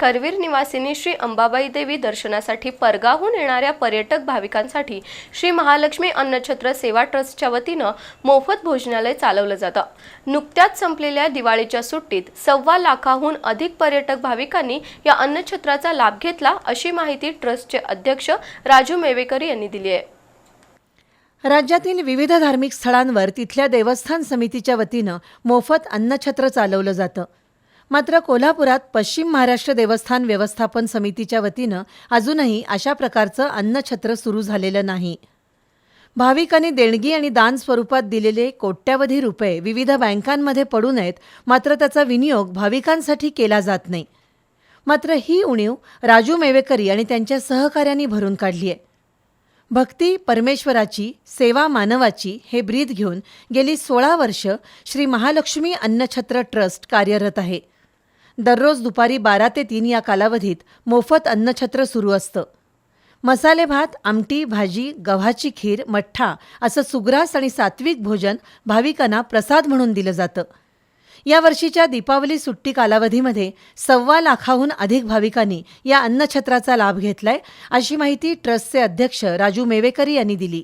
करवीर निवासिनी श्री अंबाबाई देवी दर्शनासाठी परगावहून येणाऱ्या पर्यटक भाविकांसाठी श्री महालक्ष्मी अन्नछत्र सेवा ट्रस्टच्या वतीनं मोफत भोजनालय चालवलं जातं. नुकत्याच संपलेल्या दिवाळीच्या सुट्टीत सव्वा लाखाहून अधिक पर्यटक भाविकांनी या अन्नछत्राचा लाभ घेतला अशी माहिती ट्रस्टचे अध्यक्ष राजू मेवेकर यांनी दिली आहे. राज्यातील विविध धार्मिक स्थळांवर तिथल्या देवस्थान समितीच्या वतीनं मोफत अन्नछत्र चालवलं जातं. मात्र कोल्हापुरात पश्चिम महाराष्ट्र देवस्थान व्यवस्थापन समितीच्या वतीनं अजूनही अशा प्रकारचं अन्नछत्र सुरू झालेलं नाही. भाविकांनी देणगी आणि दान स्वरूपात दिलेले कोट्यावधी रुपये विविध बँकांमध्ये पडू नयेत मात्र त्याचा विनियोग भाविकांसाठी केला जात नाही. मात्र ही उणीव राजू मेवेकरी आणि त्यांच्या सहकाऱ्यांनी भरून काढली आहे भक्ती परमेश्वराची सेवा मानवाची हे ब्रीद घेऊन गेली सोळा वर्ष श्री महालक्ष्मी अन्नछत्र ट्रस्ट कार्यरत आहे. दररोज दुपारी बारा ते तीन या कालावधीत मोफत अन्नछत्र सुरू असतं. मसाले भात आमटी भाजी गव्हाची खीर मठ्ठा असं सुग्रास आणि सात्विक भोजन भाविकांना प्रसाद म्हणून दिलं जातं. या वर्षीच्या दीपावली सुट्टी कालावधीमध्ये सव्वा लाखाहून अधिक भाविकांनी या अन्नछत्राचा लाभ घेतलाय अशी माहिती ट्रस्टचे अध्यक्ष राजू मेवेकरी यांनी दिली.